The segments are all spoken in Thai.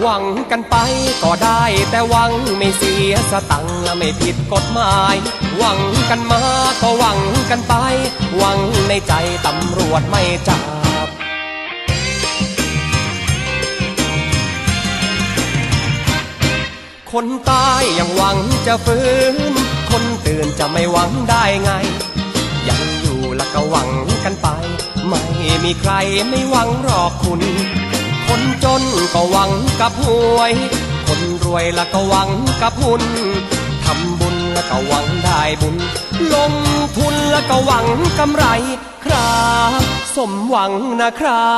หวังกันไปก็ได้ แต่หวังไม่เสียสตังค์และไม่ผิดกฎหมาย หวังกันมาก็หวังกันไป หวังในใจตำรวจไม่จับคนตายยังหวังจะฟื้น คนตื่นจะไม่หวังได้ไง ยังอยู่แล้วก็หวังกันไป ไม่มีใครไม่หวังรอกคุณ คนจนก็หวังกับหวย คนรวยแล้วก็หวังกับหุ้นทำบุญแล้วก็หวังได้บุญ ลงทุนแล้วก็หวังกำไรครับ สมหวังนะครั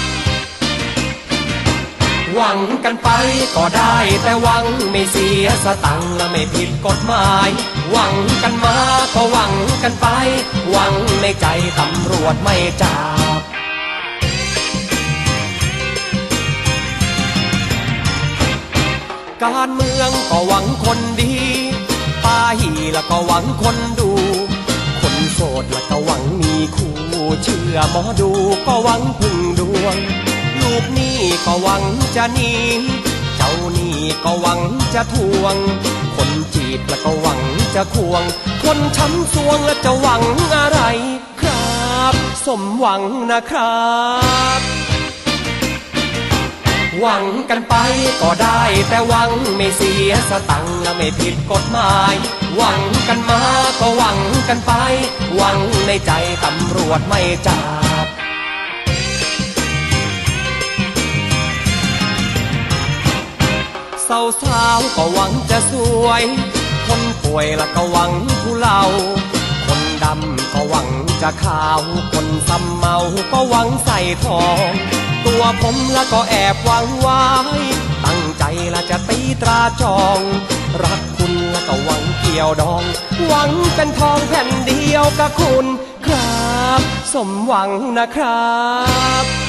บ หวังกันไปก็ได้แต่หวังไม่เสียสตังค์และไม่ผิดกฎหมาย หวังกันมาก็หวังกันไป หวังในใจตำรวจไม่จับ การเมืองก็หวังคนดีป้าหีแล้วก็หวังคนดู คนโสดแล้วก็หวังมีคู่เชื่อหมอดูก็หวังพึ่งดวง ลูกนี้ก็หวังจะหนีเจ้านี้ก็หวังจะทวง คนจีบแล้วก็หวังจะควง คนช้ำสวงแล้วจะหวังอะไรครับ สมหวังนะครับ หวังกันไปก็ได้ แต่หวังไม่เสียสตังและไม่ผิดกฎหมาย หวังกันมาก็หวังกันไป หวังในใจตำรวจไม่จับสาวสาวก็หวังจะสวย คนป่วยล้วก็หวังผู้เล่า คนดำก็หวังจะขาว คนซ้ำเมา ก็หวังใส่ทอง ตัวผมแล้วก็แอบหวังไว้ ตั้งใจละจะตีตราจอง รักคุณแล้วก็หวังเกี่ยวดอง หวังเป็นทองแผ่นเดียวกับคุณครับ สมหวังนะครับ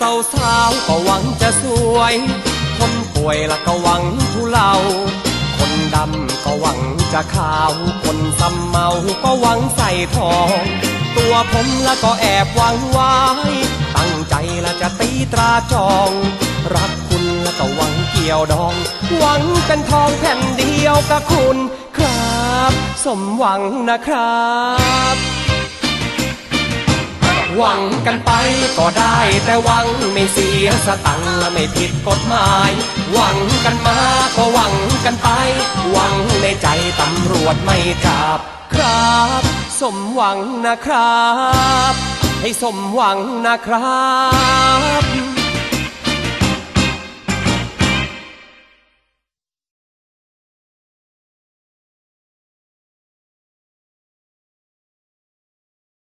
สาวสาวๆก็หวังจะสวย คนป่วยละก็หวังทุเลา คนดำก็หวังจะขาว คนซ้ำเมาก็หวังใส่ทอง ตัวผมละก็แอบหวังไว้ ตั้งใจละจะตีตราจอง รักคุณละก็หวังเกี่ยวดอง หวังเป็นทองแผ่นเดียวกับคุณครับ สมหวังนะครับ หวังกันไปก็ได้แต่หวังไม่เสียสตังค์และไม่ผิดกฎหมาย หวังกันมาก็หวังกันไป หวังในใจตำรวจไม่จับครับ สมหวังนะครับ ให้สมหวังนะครับ